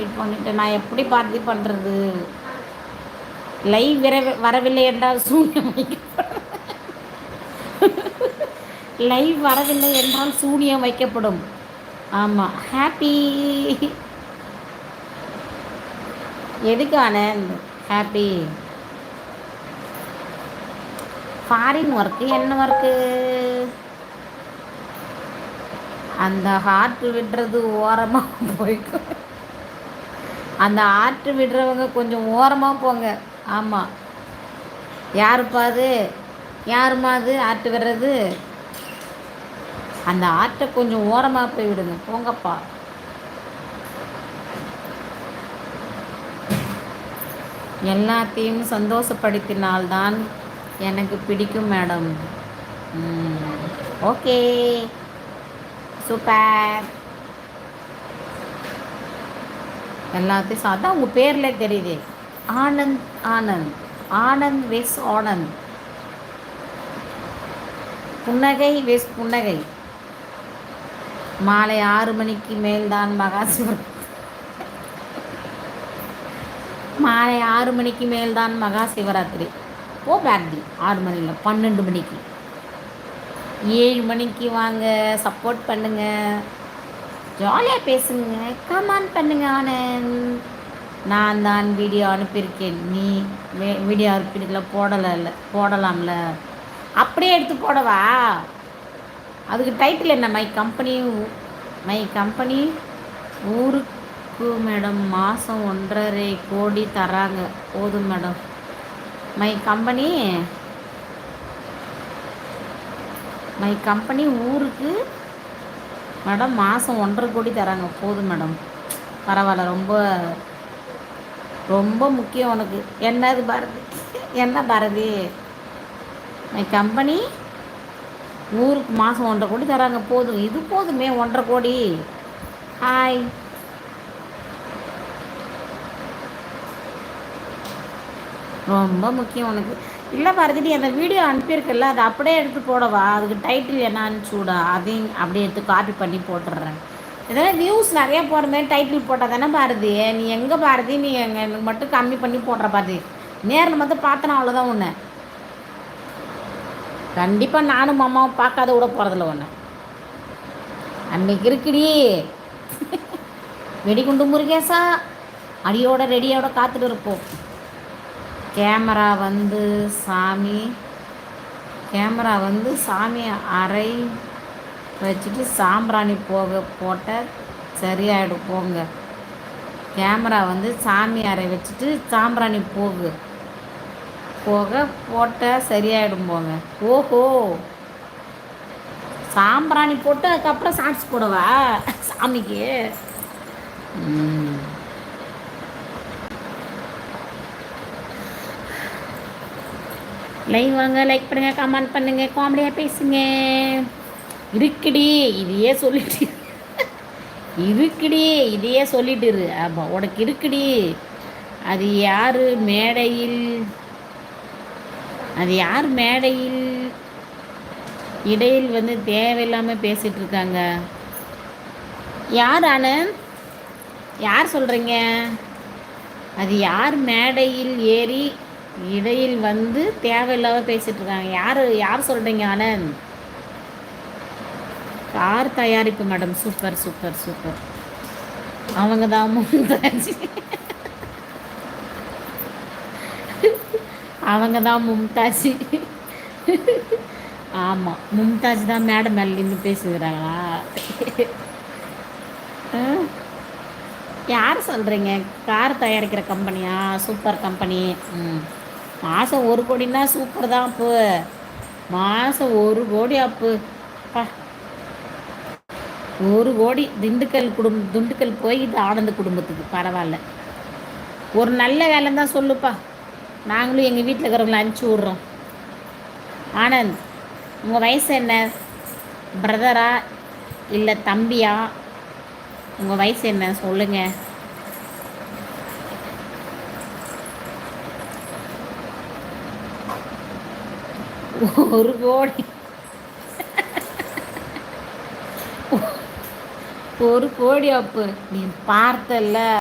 Complete பண்ணிவிட்டு நான் எப்படி பார்த்து பண்ணுறது லைவ் வர வரவில்லை என்றால் சூன்யம் லைவ் வரவில்லை என்றால் சூனியம் வைக்கப்படும். ஆமாம் ஹாப்பி எதுக்கு ஆனந்த் ஹாப்பி ஃபாரின் ஒர்க்கு என்ன ஒர்க்கு அந்த ஹார்ட் விடுறது ஓரமாக போய்க்கும். அந்த ஆற்று விடுறவங்க கொஞ்சம் ஓரமாக போங்க. ஆமாம் யாருப்பா அது? யாருமா அது? ஆட்டு விடுறது? அந்த ஆட்டை கொஞ்சம் ஓரமாக போய் விடுங்க. போங்கப்பா. எல்லாத்தையும் சந்தோஷப்படுத்தினால்தான் எனக்கு பிடிக்கும் மேடம். ஓகே. சூப்பர். எல்லாத்தையும் அதான் உங்கள் பேரில் தெரியுது. ஆனந்த் ஆனந்த். ஆனந்த் வெஸ் ஆனந்த். புன்னகை வெஸ் புன்னகை. மாலை ஆறு மணிக்கு மேல்தான் மகாசிவன் மாலை ஆறு மணிக்கு மேல்தான் மகா சிவராத்திரி ஓ பேக்டி ஆறு மணியில் பன்னெண்டு மணிக்கு. ஏழு மணிக்கு வாங்க சப்போர்ட் பண்ணுங்கள் ஜாலியாக பேசுங்க. கமான் பண்ணுங்க ஆனந்த். நான் தான் வீடியோ அனுப்பியிருக்கேன். நீ வீடியோ அனுப்பியிருக்கல போடலை இல்லை போடலாம்ல. அப்படியே எடுத்து போடவா? அதுக்கு டைட்டில் என்ன? மை கம்பெனி மை கம்பெனி ஊருக்கு மேடம் மாதம் ஒன்றரை கோடி தராங்க. போதும் madam my company my company ஊருக்கு மேடம் மாதம் ஒன்றரை கோடி தராங்க. போதும் மேடம். பரவாயில்ல ரொம்ப ரொம்ப முக்கியம் உனக்கு. என்னது பாரதி? என்ன பாரதி? மை கம்பெனி ஊருக்கு மாதம் ஒன்றரை கோடி தராங்க. போதும். இது போதுமே ஒன்றரை கோடி. ஹாய் ரொம்ப முக்கியம் உனக்கு. இல்லை பாரதி அந்த வீடியோ அனுப்பியிருக்கல அதை அப்படியே எடுத்து போடவா? அதுக்கு டைட்டில் என்னான்னு சூடா அதையும் அப்படியே எடுத்து காப்பி பண்ணி போட்டுடுறேன். இதெல்லாம் வியூஸ் நிறையா போகிற மாதிரி டைட்டில் போட்டால் தானே பாரதி? நீ எங்கே பாரதி? நீ எங்கே? எனக்கு மட்டும் கம்மி பண்ணி போடுற பாரதி. நேரில் மட்டும் பார்த்தனா அவ்வளோதான் ஒன்று கண்டிப்பாக நானும் மாமாவும் பார்க்காத விட போகிறதில்ல ஒன்று அன்னைக்கு இருக்குடி. வெடிகுண்டு முருகேசா அடியோட ரெடியோட காத்துட்டு இருப்போம். கேமரா வந்து சாமி. கேமரா வந்து சாமி அறை வச்சுட்டு சாம்பிராணி போக போட்ட சரியாயிடும் போங்க. கேமரா வந்து சாமி அறை வச்சுட்டு சாம்பிராணி போகு. போக போட்டால் சரியாயிடும் போங்க. ஓஹோ! சாம்பிராணி போட்டு அதுக்கப்புறம் சாட்ஸ் போடவா? சாமிக்கு? லைன் வாங்க லைக் பண்ணுங்க கமெண்ட் பண்ணுங்க காமெடியாக பேசுங்க. இருக்குடி இதையே சொல்லிட்டு. இருக்குடி இதையே சொல்லிட்டுரு ஆமாம் உனக்கு இருக்குடி. அது யார் மேடையில்? அது யார் மேடையில்? இடையில் வந்து தேவையில்லாமல் பேசிகிட்டு இருக்காங்க. யார் ஆனந்த்? யார் சொல்கிறீங்க அது யார் மேடையில் ஏறி இடையில் வந்து தேவையில்லாத பேசிகிட்டு இருக்காங்க யார் யார் சொல்கிறீங்க ஆனந்த் கார் தயாரிப்பு மேடம். Super super super. அவங்க தான் மும்தாஜ். அவங்க தான் மும்தாஜ். ஆமாம் மும்தாஜ் தான் மேடம் மேலே நின்று பேசுகிறாங்களா யார் சொல்கிறீங்க கார் தயாரிக்கிற கம்பெனியா? Super company. ம். மாதம் ஒரு கோடின்னா சூப்பர் தான் அப்பு. மாதம் ஒரு கோடி அப்பு. அப்பா ஒரு கோடி திண்டுக்கல் குடும்ப திண்டுக்கல் போய் இது ஆனந்த குடும்பத்துக்கு பரவாயில்ல ஒரு நல்ல வேலை தான் சொல்லுப்பா. நாங்களும் எங்கள் வீட்டில் இருக்கிறவங்கள அனுப்பிச்சி விட்றோம். ஆனந்த் உங்கள் வயசு என்ன? பிரதரா இல்லை தம்பியா? உங்கள் வயசு என்ன? சொல்லுங்கள் ஒரு கோடி. ஒரு கோடி அப்பு நீ பார்த்தல்ல.